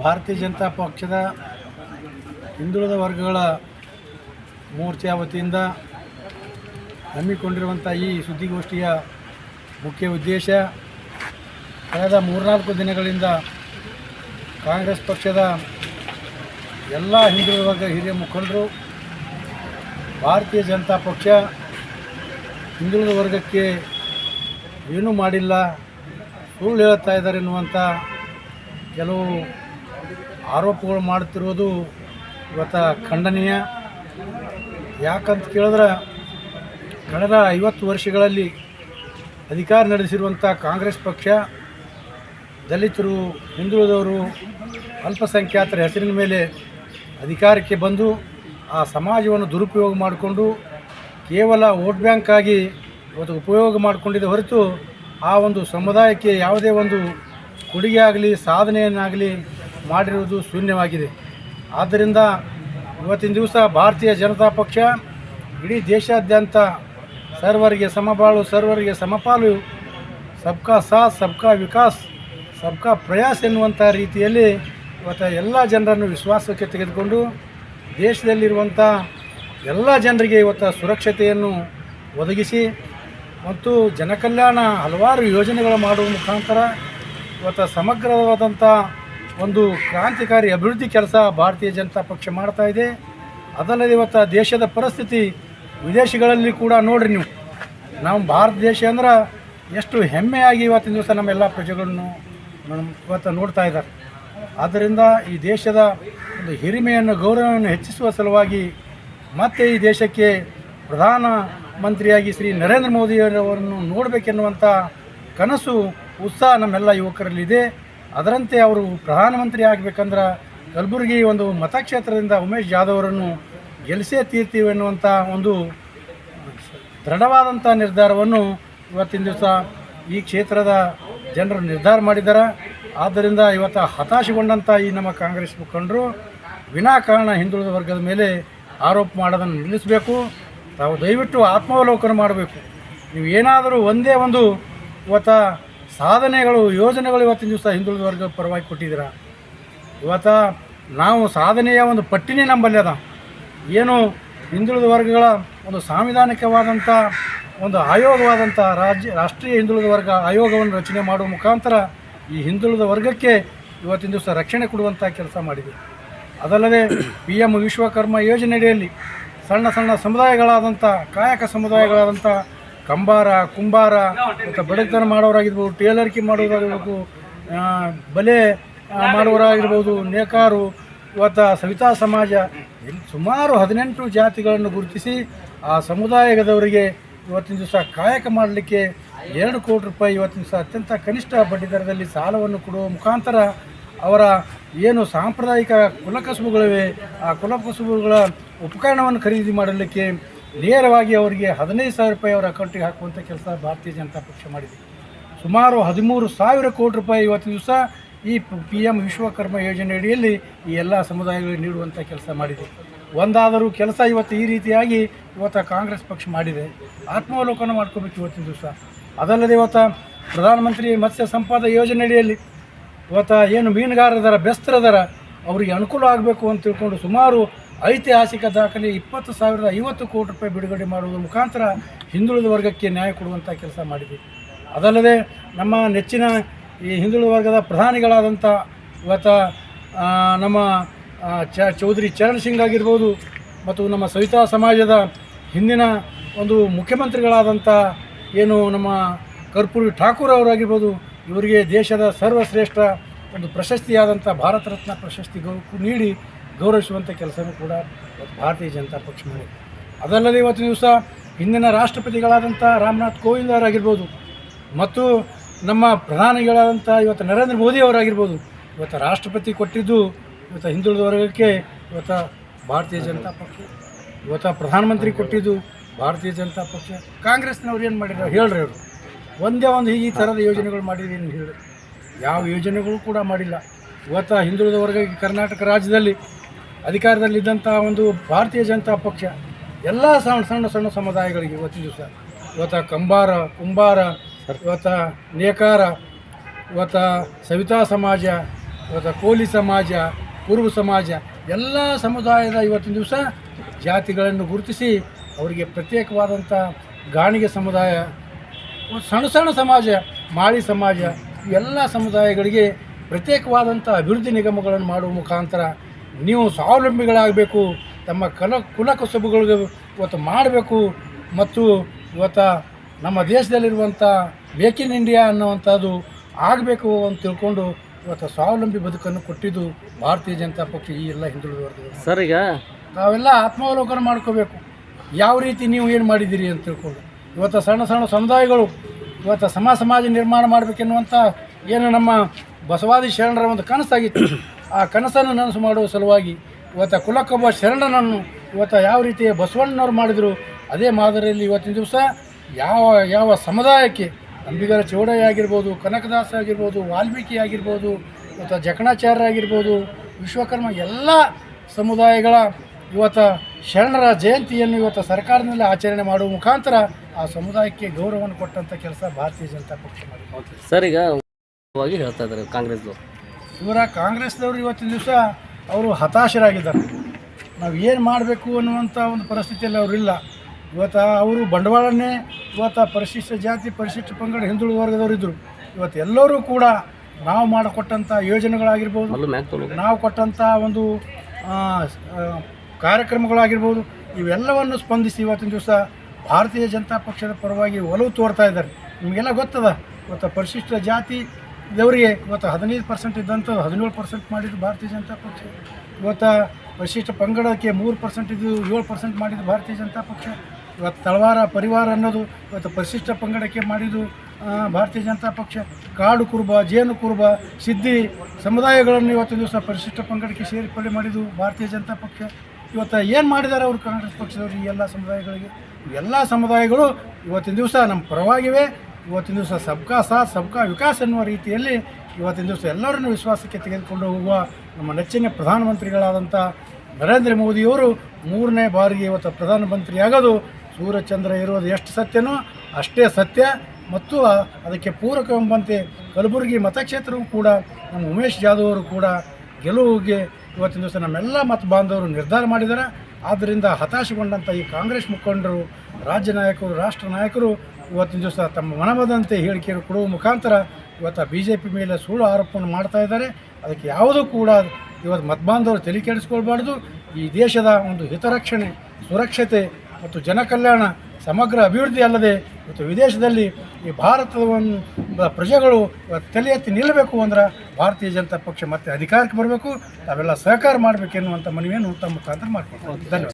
ಭಾರತೀಯ ಜನತಾ ಪಕ್ಷದ ಹಿಂದುಳಿದ ವರ್ಗಗಳ ಮೋರ್ಚಾ ವತಿಯಿಂದ ಹಮ್ಮಿಕೊಂಡಿರುವಂಥ ಈ ಸುದ್ದಿಗೋಷ್ಠಿಯ ಮುಖ್ಯ ಉದ್ದೇಶ, ಕಳೆದ ಮೂರ್ನಾಲ್ಕು ದಿನಗಳಿಂದ ಕಾಂಗ್ರೆಸ್ ಪಕ್ಷದ ಎಲ್ಲ ಹಿಂದುಳಿದ ವರ್ಗ ಹಿರಿಯ ಮುಖಂಡರು, ಭಾರತೀಯ ಜನತಾ ಪಕ್ಷ ಹಿಂದುಳಿದ ವರ್ಗಕ್ಕೆ ಏನೂ ಮಾಡಿಲ್ಲ, ಸುಳ್ಳು ಹೇಳ್ತಾ ಇದ್ದಾರೆ ಎನ್ನುವಂಥ ಕೆಲವು ಆರೋಪಗಳು ಮಾಡುತ್ತಿರುವುದು ಇವತ್ತು ಖಂಡನೀಯ. ಯಾಕಂತ ಕೇಳಿದ್ರೆ ಕಳೆದ ಐವತ್ತು ವರ್ಷಗಳಲ್ಲಿ ಅಧಿಕಾರ ನಡೆಸಿರುವಂಥ ಕಾಂಗ್ರೆಸ್ ಪಕ್ಷ, ದಲಿತರು, ಹಿಂದುಳಿದವರು ಅಲ್ಪಸಂಖ್ಯಾತರ ಹೆಸರಿನ ಮೇಲೆ ಅಧಿಕಾರಕ್ಕೆ ಬಂದು ಆ ಸಮಾಜವನ್ನು ದುರುಪಯೋಗ ಮಾಡಿಕೊಂಡು ಕೇವಲ ವೋಟ್ ಬ್ಯಾಂಕ್ ಆಗಿ ಇವತ್ತು ಉಪಯೋಗ ಮಾಡಿಕೊಂಡಿದೆ ಹೊರತು ಆ ಒಂದು ಸಮುದಾಯಕ್ಕೆ ಯಾವುದೇ ಒಂದು ಕೊಡುಗೆ ಆಗಲಿ ಸಾಧನೆಯನ್ನಾಗಲಿ ಮಾಡಿರುವುದು ಶೂನ್ಯವಾಗಿದೆ. ಆದ್ದರಿಂದ ಇವತ್ತಿನ ದಿವಸ ಭಾರತೀಯ ಜನತಾ ಪಕ್ಷ ಇಡೀ ದೇಶಾದ್ಯಂತ ಸರ್ವರಿಗೆ ಸಮಬಾಳು, ಸರ್ವರಿಗೆ ಸಮಪಾಲು, ಸಬ್ಕಾ ಸಾಥ್, ಸಬ್ಕಾ ವಿಕಾಸ್, ಸಬ್ಕಾ ಪ್ರಯಾಸ್ ಎನ್ನುವಂಥ ರೀತಿಯಲ್ಲಿ ಇವತ್ತು ಎಲ್ಲ ಜನರನ್ನು ವಿಶ್ವಾಸಕ್ಕೆ ತೆಗೆದುಕೊಂಡು ದೇಶದಲ್ಲಿರುವಂಥ ಎಲ್ಲ ಜನರಿಗೆ ಇವತ್ತು ಸುರಕ್ಷತೆಯನ್ನು ಒದಗಿಸಿ ಮತ್ತು ಜನಕಲ್ಯಾಣ ಹಲವಾರು ಯೋಜನೆಗಳು ಮಾಡುವ ಮುಖಾಂತರ ಇವತ್ತು ಸಮಗ್ರವಾದಂಥ ಒಂದು ಕ್ರಾಂತಿಕಾರಿ ಅಭಿವೃದ್ಧಿ ಕೆಲಸ ಭಾರತೀಯ ಜನತಾ ಪಕ್ಷ ಮಾಡ್ತಾ ಇದೆ. ಅದಲ್ಲದೆ ಇವತ್ತು ದೇಶದ ಪರಿಸ್ಥಿತಿ ವಿದೇಶಗಳಲ್ಲಿ ಕೂಡ ನೋಡ್ರಿ ನೀವು. ನಮ್ಮ ಭಾರತ ದೇಶ ಅಂದ್ರೆ ಎಷ್ಟು ಹೆಮ್ಮೆಯಾಗಿ ಇವತ್ತಿನ ದಿವಸ ನಮ್ಮೆಲ್ಲ ಪ್ರಜೆಗಳನ್ನು ಇವತ್ತು ನೋಡ್ತಾ ಇದ್ದಾರೆ. ಆದ್ದರಿಂದ ಈ ದೇಶದ ಒಂದು ಹಿರಿಮೆಯನ್ನು, ಗೌರವವನ್ನು ಹೆಚ್ಚಿಸುವ ಸಲುವಾಗಿ ಮತ್ತೆ ಈ ದೇಶಕ್ಕೆ ಪ್ರಧಾನ ಮಂತ್ರಿಯಾಗಿ ಶ್ರೀ ನರೇಂದ್ರ ಮೋದಿಯವರನ್ನು ನೋಡಬೇಕೆನ್ನುವಂಥ ಕನಸು, ಉತ್ಸಾಹ ನಮ್ಮೆಲ್ಲ ಯುವಕರಲ್ಲಿದೆ. ಅದರಂತೆ ಅವರು ಪ್ರಧಾನಮಂತ್ರಿ ಆಗಬೇಕಂದ್ರೆ ಕಲಬುರಗಿ ಒಂದು ಮತಕ್ಷೇತ್ರದಿಂದ ಉಮೇಶ್ ಜಾಧವ್ ಅವರನ್ನು ಗೆಲ್ಲಿಸೇ ತೀರ್ತೀವಿ ಎನ್ನುವಂಥ ಒಂದು ದೃಢವಾದಂಥ ನಿರ್ಧಾರವನ್ನು ಇವತ್ತಿನ ದಿವಸ ಈ ಕ್ಷೇತ್ರದ ಜನರು ನಿರ್ಧಾರ ಮಾಡಿದ್ದಾರೆ ಆದ್ದರಿಂದ ಇವತ್ತು ಹತಾಶಗೊಂಡಂಥ ಈ ನಮ್ಮ ಕಾಂಗ್ರೆಸ್ ಮುಖಂಡರು ವಿನಾಕಾರಣ ಹಿಂದುಳಿದ ವರ್ಗದ ಮೇಲೆ ಆರೋಪ ಮಾಡೋದನ್ನು ನಿಲ್ಲಿಸಬೇಕು. ತಾವು ದಯವಿಟ್ಟು ಆತ್ಮಾವಲೋಕನ ಮಾಡಬೇಕು. ನೀವು ಏನಾದರೂ ಒಂದೇ ಒಂದು ಇವತ್ತ ಸಾಧನೆಗಳು, ಯೋಜನೆಗಳು ಇವತ್ತಿನ ದಿವಸ ಹಿಂದುಳಿದ ವರ್ಗ ಪರವಾಗಿ ಕೊಟ್ಟಿದ್ದೀರಾ? ಇವತ್ತು ನಾವು ಸಾಧನೆಯ ಒಂದು ಪಟ್ಟಿನೇ ನಂಬಲ್ಲಿ ಅದ. ಏನು ಹಿಂದುಳಿದ ವರ್ಗಗಳ ಒಂದು ಸಾಂವಿಧಾನಿಕವಾದಂಥ ಒಂದು ಆಯೋಗವಾದಂಥ ರಾಜ್ಯ, ರಾಷ್ಟ್ರೀಯ ಹಿಂದುಳಿದ ವರ್ಗ ಆಯೋಗವನ್ನು ರಚನೆ ಮಾಡುವ ಮುಖಾಂತರ ಈ ಹಿಂದುಳಿದ ವರ್ಗಕ್ಕೆ ಇವತ್ತಿನ ದಿವಸ ರಕ್ಷಣೆ ಕೊಡುವಂಥ ಕೆಲಸ ಮಾಡಿದೆ. ಅದಲ್ಲದೆ ಪಿ ಎಂ ವಿಶ್ವಕರ್ಮ ಯೋಜನೆಯಡಿಯಲ್ಲಿ ಸಣ್ಣ ಸಣ್ಣ ಸಮುದಾಯಗಳಾದಂಥ ಕಾಯಕ ಸಮುದಾಯಗಳಾದಂಥ ಕಂಬಾರ ಕುಂಬಾರ ಮತ್ತು ಬಡತನ ಮಾಡೋರಾಗಿರ್ಬೋದು ಟೇಲರ್ಕಿ ಮಾಡೋರಾಗಿರ್ಬೇಕು ಆ, ಬಲೆ ಮಾಡುವವರಾಗಿರ್ಬೋದು ನೇಕಾರು ಇವತ್ತು ಸವಿತಾ ಸಮಾಜ ಸುಮಾರು ಹದಿನೆಂಟು ಜಾತಿಗಳನ್ನು ಗುರುತಿಸಿ ಆ ಸಮುದಾಯದವರಿಗೆ ಇವತ್ತಿನ ದಿವಸ ಕಾಯಕ ಮಾಡಲಿಕ್ಕೆ ಎರಡು ಕೋಟಿ ರೂಪಾಯಿ ಇವತ್ತಿನ ದಿವಸ ಅತ್ಯಂತ ಕನಿಷ್ಠ ಬಡ್ಡಿ ದರದಲ್ಲಿ ಸಾಲವನ್ನು ಕೊಡುವ ಮುಖಾಂತರ ಅವರ ಏನು ಸಾಂಪ್ರದಾಯಿಕ ಕುಲಕಸುಬುಗಳಿವೆ ಆ ಕುಲಕಸುಬುಗಳ ಉಪಕರಣವನ್ನು ಖರೀದಿ ಮಾಡಲಿಕ್ಕೆ ನೇರವಾಗಿ ಅವರಿಗೆ ಹದಿನೈದು ಸಾವಿರ ರೂಪಾಯಿ ಅವರ ಅಕೌಂಟಿಗೆ ಹಾಕುವಂಥ ಕೆಲಸ ಭಾರತೀಯ ಜನತಾ ಪಕ್ಷ ಮಾಡಿದೆ. ಸುಮಾರು ಹದಿಮೂರು ಸಾವಿರ ಕೋಟಿ ರೂಪಾಯಿ ಇವತ್ತು ದಿವಸ ಈ ಪಿ ಎಂ ವಿಶ್ವಕರ್ಮ ಯೋಜನೆ ಅಡಿಯಲ್ಲಿ ಈ ಎಲ್ಲ ಸಮುದಾಯಗಳಿಗೆ ನೀಡುವಂಥ ಕೆಲಸ ಮಾಡಿದೆ. ಒಂದಾದರೂ ಕೆಲಸ ಇವತ್ತು ಈ ರೀತಿಯಾಗಿ ಇವತ್ತು ಕಾಂಗ್ರೆಸ್ ಪಕ್ಷ ಮಾಡಿದೆ. ಆತ್ಮಾವಲೋಕನ ಮಾಡ್ಕೋಬೇಕು ಇವತ್ತಿನ ದಿವಸ. ಅದಲ್ಲದೆ ಇವತ್ತು ಪ್ರಧಾನಮಂತ್ರಿ ಮತ್ಸ್ಯ ಸಂಪಾದ ಯೋಜನೆ ಅಡಿಯಲ್ಲಿ ಇವತ್ತು ಏನು ಮೀನುಗಾರದರ ಬೆಸ್ತರದರ ಅವರಿಗೆ ಅನುಕೂಲ ಆಗಬೇಕು ಅಂತ ತಿಳ್ಕೊಂಡು ಸುಮಾರು ಐತಿಹಾಸಿಕ ದಾಖಲೆ ಇಪ್ಪತ್ತು ಸಾವಿರದ ಐವತ್ತು ಕೋಟಿ ರೂಪಾಯಿ ಬಿಡುಗಡೆ ಮಾಡುವುದರ ಮುಖಾಂತರ ಹಿಂದುಳಿದ ವರ್ಗಕ್ಕೆ ನ್ಯಾಯ ಕೊಡುವಂಥ ಕೆಲಸ ಮಾಡಿದೆ. ಅದಲ್ಲದೆ ನಮ್ಮ ನೆಚ್ಚಿನ ಈ ಹಿಂದುಳಿದ ವರ್ಗದ ಪ್ರಧಾನಿಗಳಾದಂಥ ಇವತ್ತು ನಮ್ಮ ಚ, ಚೌಧರಿ ಚರಣ್ ಸಿಂಗ್ ಆಗಿರ್ಬೋದು ಮತ್ತು ನಮ್ಮ ಸವಿತಾ ಸಮಾಜದ ಹಿಂದಿನ ಒಂದು ಮುಖ್ಯಮಂತ್ರಿಗಳಾದಂಥ ಏನು ನಮ್ಮ ಕರ್ಪೂರಿ ಠಾಕೂರ್ ಅವರಾಗಿರ್ಬೋದು, ಇವರಿಗೆ ದೇಶದ ಸರ್ವಶ್ರೇಷ್ಠ ಒಂದು ಪ್ರಶಸ್ತಿಯಾದಂಥ ಭಾರತ ರತ್ನ ಪ್ರಶಸ್ತಿ ಗೌ ನೀಡಿ ಗೌರವಿಸುವಂಥ ಕೆಲಸವೂ ಕೂಡ ಭಾರತೀಯ ಜನತಾ ಪಕ್ಷ ಮಾಡಿದೆ. ಅದಲ್ಲದೆ ಇವತ್ತು ದಿವಸ ಹಿಂದಿನ ರಾಷ್ಟ್ರಪತಿಗಳಾದಂಥ ರಾಮನಾಥ್ ಕೋವಿಂದ್ ಅವರಾಗಿರ್ಬೋದು ಮತ್ತು ನಮ್ಮ ಪ್ರಧಾನಿಗಳಾದಂಥ ಇವತ್ತು ನರೇಂದ್ರ ಮೋದಿ ಅವರಾಗಿರ್ಬೋದು ಇವತ್ತು ರಾಷ್ಟ್ರಪತಿ ಕೊಟ್ಟಿದ್ದು ಇವತ್ತು ಹಿಂದುಳಿದ ವರ್ಗಕ್ಕೆ ಇವತ್ತು ಭಾರತೀಯ ಜನತಾ ಪಕ್ಷ, ಇವತ್ತು ಪ್ರಧಾನಮಂತ್ರಿ ಕೊಟ್ಟಿದ್ದು ಭಾರತೀಯ ಜನತಾ ಪಕ್ಷ, ಕಾಂಗ್ರೆಸ್ನವ್ರು ಏನು ಮಾಡಿದ್ರು ಹೇಳ್ರಿ ಅವರು. ಒಂದೇ ಒಂದು ಈ ಥರದ ಯೋಜನೆಗಳು ಮಾಡಿದ್ರಿ ಅಂತ ಹೇಳಿ ಯಾವ ಯೋಜನೆಗಳು ಕೂಡ ಮಾಡಿಲ್ಲ. ಇವತ್ತು ಹಿಂದುಳಿದ ವರ್ಗಕ್ಕೆ ಕರ್ನಾಟಕ ರಾಜ್ಯದಲ್ಲಿ ಅಧಿಕಾರದಲ್ಲಿದ್ದಂಥ ಒಂದು ಭಾರತೀಯ ಜನತಾ ಪಕ್ಷ ಎಲ್ಲ ಸಣ್ಣ ಸಣ್ಣ ಸಣ್ಣ ಸಮುದಾಯಗಳಿಗೆ ಇವತ್ತಿನ ದಿವಸ ಇವತ್ತು ಕಂಬಾರ, ಕುಂಬಾರ, ಇವತ್ತು ನೇಕಾರ, ಇವತ್ತು ಸವಿತಾ ಸಮಾಜ, ಇವತ್ತು ಕೋಲಿ ಸಮಾಜ, ಕುರುಬ ಸಮಾಜ ಎಲ್ಲ ಸಮುದಾಯದ ಇವತ್ತಿನ ದಿವಸ ಜಾತಿಗಳನ್ನು ಗುರುತಿಸಿ ಅವರಿಗೆ ಪ್ರತ್ಯೇಕವಾದಂಥ ಗಾಣಿಗೆ ಸಮುದಾಯ, ಸಣ್ಣ ಸಣ್ಣ ಸಮಾಜ, ಮಾಳಿ ಸಮಾಜ ಎಲ್ಲ ಸಮುದಾಯಗಳಿಗೆ ಪ್ರತ್ಯೇಕವಾದಂಥ ಅಭಿವೃದ್ಧಿ ನಿಗಮಗಳನ್ನು ಮಾಡುವ ಮುಖಾಂತರ ನೀವು ಸ್ವಾವಲಂಬಿಗಳಾಗಬೇಕು ತಮ್ಮ ಕಲ ಕುಲ ಕಸುಬುಗಳಿಗೆ ಇವತ್ತು ಮಾಡಬೇಕು ಮತ್ತು ಇವತ್ತು ನಮ್ಮ ದೇಶದಲ್ಲಿರುವಂಥ ಮೇಕ್ ಇನ್ ಇಂಡಿಯಾ ಅನ್ನುವಂಥದ್ದು ಆಗಬೇಕು ಅಂತ ತಿಳ್ಕೊಂಡು ಇವತ್ತು ಸ್ವಾವಲಂಬಿ ಬದುಕನ್ನು ಕೊಟ್ಟಿದ್ದು ಭಾರತೀಯ ಜನತಾ ಪಕ್ಷ ಈ ಎಲ್ಲ ಹಿಂದುಳಿದ ವರ್ಗದ ಸರ್ ಈಗ? ನಾವೆಲ್ಲ ಆತ್ಮಾವಲೋಕನ ಮಾಡ್ಕೋಬೇಕು. ಯಾವ ರೀತಿ ನೀವು ಏನು ಮಾಡಿದ್ದೀರಿ ಅಂತ ತಿಳ್ಕೊಂಡು. ಇವತ್ತು ಸಣ್ಣ ಸಣ್ಣ ಸಮುದಾಯಗಳು ಇವತ್ತು ಸಮಾಜ ಸಮಾಜ ನಿರ್ಮಾಣ ಮಾಡಬೇಕೆನ್ನುವಂಥ ಏನು ನಮ್ಮ ಬಸವಾದಿ ಶರಣರ ಒಂದು ಕನಸಾಗಿತ್ತು. ಆ ಕನಸನ್ನು ನನಸು ಮಾಡುವ ಸಲುವಾಗಿ ಇವತ್ತು ಕುಲಕ್ಕೊಬ್ಬ ಶರಣನನ್ನು ಇವತ್ತು ಯಾವ ರೀತಿ ಬಸವಣ್ಣನವ್ರು ಮಾಡಿದರು, ಅದೇ ಮಾದರಿಯಲ್ಲಿ ಇವತ್ತಿನ ದಿವಸ ಯಾವ ಯಾವ ಸಮುದಾಯಕ್ಕೆ ಅಂಬಿಗರ ಚೌಡಯ್ಯ ಆಗಿರ್ಬೋದು, ಕನಕದಾಸ ಆಗಿರ್ಬೋದು, ವಾಲ್ಮೀಕಿ ಆಗಿರ್ಬೋದು, ಇವತ್ತು ಜಕಣಾಚಾರ್ಯ ಆಗಿರ್ಬೋದು, ವಿಶ್ವಕರ್ಮ ಎಲ್ಲ ಸಮುದಾಯಗಳ ಇವತ್ತು ಶರಣರ ಜಯಂತಿಯನ್ನು ಇವತ್ತು ಸರ್ಕಾರದಲ್ಲಿ ಆಚರಣೆ ಮಾಡುವ ಮುಖಾಂತರ ಆ ಸಮುದಾಯಕ್ಕೆ ಗೌರವವನ್ನು ಕೊಟ್ಟಂಥ ಕೆಲಸ ಭಾರತೀಯ ಜನತಾ ಪಕ್ಷ ಮಾಡಿ ಸರ್, ಈಗ ವಾಗಿ ಹೇಳ್ತಾ ಇದ್ದಾರೆ ಕಾಂಗ್ರೆಸ್ದು ಇವರ ಕಾಂಗ್ರೆಸ್ದವರು ಇವತ್ತಿನ ದಿವಸ ಅವರು ಹತಾಶರಾಗಿದ್ದಾರೆ. ನಾವು ಏನು ಮಾಡಬೇಕು ಅನ್ನುವಂಥ ಒಂದು ಪರಿಸ್ಥಿತಿಯಲ್ಲಿ ಅವರಿಲ್ಲ ಇವತ್ತು ಅವರು ಬಂಡವಾಳನೇ ಇವತ್ತು ಪರಿಶಿಷ್ಟ ಜಾತಿ ಪರಿಶಿಷ್ಟ ಪಂಗಡ ಹಿಂದುಳಿದ ವರ್ಗದವರು ಇದ್ದರು ಇವತ್ತು ಎಲ್ಲರೂ ಕೂಡ ನಾವು ಮಾಡಿಕೊಟ್ಟಂಥ ಯೋಜನೆಗಳಾಗಿರ್ಬೋದು ನಾವು ಕೊಟ್ಟಂಥ ಒಂದು ಕಾರ್ಯಕ್ರಮಗಳಾಗಿರ್ಬೋದು ಇವೆಲ್ಲವನ್ನು ಸ್ಪಂದಿಸಿ ಇವತ್ತಿನ ದಿವಸ ಭಾರತೀಯ ಜನತಾ ಪಕ್ಷದ ಪರವಾಗಿ ಒಲವು ತೋರ್ತಾ ಇದ್ದಾರೆ. ನಿಮಗೆಲ್ಲ ಗೊತ್ತದ? ಇವತ್ತು ಪರಿಶಿಷ್ಟ ಜಾತಿ ಇದವರಿಗೆ ಇವತ್ತು ಹದಿನೈದು ಪರ್ಸೆಂಟ್ ಇದ್ದಂಥ ಹದಿನೇಳು ಪರ್ಸೆಂಟ್ ಮಾಡಿದ್ದು ಭಾರತೀಯ ಜನತಾ ಪಕ್ಷ. ಇವತ್ತು ವಿಶಿಷ್ಟ ಪಂಗಡಕ್ಕೆ ಮೂರು ಪರ್ಸೆಂಟ್ ಇದ್ದು ಏಳು ಪರ್ಸೆಂಟ್ ಮಾಡಿದ್ದು ಭಾರತೀಯ ಜನತಾ ಪಕ್ಷ. ಇವತ್ತು ತಳವಾರ ಪರಿವಾರ ಅನ್ನೋದು ಇವತ್ತು ಪರಿಶಿಷ್ಟ ಪಂಗಡಕ್ಕೆ ಮಾಡಿದ್ದು ಭಾರತೀಯ ಜನತಾ ಪಕ್ಷ. ಕಾಡು ಕುರುಬ, ಜೇನು ಕುರುಬ ಸಿದ್ಧಿ ಸಮುದಾಯಗಳನ್ನು ಇವತ್ತು ದಿವಸ ಪರಿಶಿಷ್ಟ ಪಂಗಡಕ್ಕೆ ಸೇರ್ಪಡೆ ಮಾಡಿದ್ದು ಭಾರತೀಯ ಜನತಾ ಪಕ್ಷ. ಇವತ್ತು ಏನು ಮಾಡಿದ್ದಾರೆ ಅವರು ಕಾಂಗ್ರೆಸ್ ಪಕ್ಷದವರು ಈ ಎಲ್ಲ ಸಮುದಾಯಗಳಿಗೆ? ಎಲ್ಲ ಸಮುದಾಯಗಳು ಇವತ್ತಿನ ದಿವಸ ನಮ್ಮ ಪರವಾಗಿವೆ. ಇವತ್ತಿನ ದಿವಸ ಸಬ್ಕಾ ಸಾಥ್, ಸಬ್ಕಾ ವಿಕಾಸ್ ಎನ್ನುವ ರೀತಿಯಲ್ಲಿ ಇವತ್ತಿನ ದಿವಸ ಎಲ್ಲರನ್ನು ವಿಶ್ವಾಸಕ್ಕೆ ತೆಗೆದುಕೊಂಡು ಹೋಗುವ ನಮ್ಮ ನೆಚ್ಚಿನ ಪ್ರಧಾನಮಂತ್ರಿಗಳಾದಂಥ ನರೇಂದ್ರ ಮೋದಿಯವರು ಮೂರನೇ ಬಾರಿಗೆ ಇವತ್ತು ಪ್ರಧಾನಮಂತ್ರಿ ಆಗೋದು ಸೂರ್ಯಚಂದ್ರ ಇರೋದು ಎಷ್ಟು ಸತ್ಯನೋ ಅಷ್ಟೇ ಸತ್ಯ. ಮತ್ತು ಅದಕ್ಕೆ ಪೂರಕವೆಂಬಂತೆ ಕಲಬುರಗಿ ಮತಕ್ಷೇತ್ರವೂ ಕೂಡ, ನಮ್ಮ ಉಮೇಶ್ ಜಾಧವ್ ಅವರು ಕೂಡ ಗೆಲುವಿಗೆ ಇವತ್ತಿನ ದಿವಸ ನಮ್ಮೆಲ್ಲ ಮತ ಬಾಂಧವರು ನಿರ್ಧಾರ ಮಾಡಿದ್ದಾರೆ. ಆದ್ದರಿಂದ ಹತಾಶಗೊಂಡಂಥ ಈ ಕಾಂಗ್ರೆಸ್ ಮುಖಂಡರು, ರಾಜ್ಯ ನಾಯಕರು, ರಾಷ್ಟ್ರ ನಾಯಕರು ಇವತ್ತಿನ ದಿವಸ ತಮ್ಮ ಮನಬದಂತೆ ಹೇಳಿಕೆಯನ್ನು ಕೊಡುವ ಮುಖಾಂತರ ಇವತ್ತು ಬಿ ಜೆ ಪಿ ಮೇಲೆ ಸುಳ್ಳು ಆರೋಪವನ್ನು ಮಾಡ್ತಾ ಇದ್ದಾರೆ. ಅದಕ್ಕೆ ಯಾವುದೂ ಕೂಡ ಇವತ್ತು ಮತಬಾಂಧವರು ತಲೆ ಕೆಡಿಸ್ಕೊಳ್ಬಾರ್ದು. ಈ ದೇಶದ ಒಂದು ಹಿತರಕ್ಷಣೆ, ಸುರಕ್ಷತೆ ಮತ್ತು ಜನಕಲ್ಯಾಣ ಸಮಗ್ರ ಅಭಿವೃದ್ಧಿ ಅಲ್ಲದೆ ಮತ್ತು ವಿದೇಶದಲ್ಲಿ ಈ ಭಾರತದ ಒಂದು ಪ್ರಜೆಗಳು ತಲೆ ಎತ್ತಿ ನಿಲ್ಲಬೇಕು ಅಂದ್ರೆ ಭಾರತೀಯ ಜನತಾ ಪಕ್ಷ ಮತ್ತೆ ಅಧಿಕಾರಕ್ಕೆ ಬರಬೇಕು. ತಾವೆಲ್ಲ ಸಹಕಾರ ಮಾಡಬೇಕೆನ್ನುವಂಥ ಮನವಿಯನ್ನು ತಮ್ಮ ಮುಖಾಂತರ ಮಾಡ್ಕೊಳ್ತಾರೆ ಧನ್ಯವಾದ.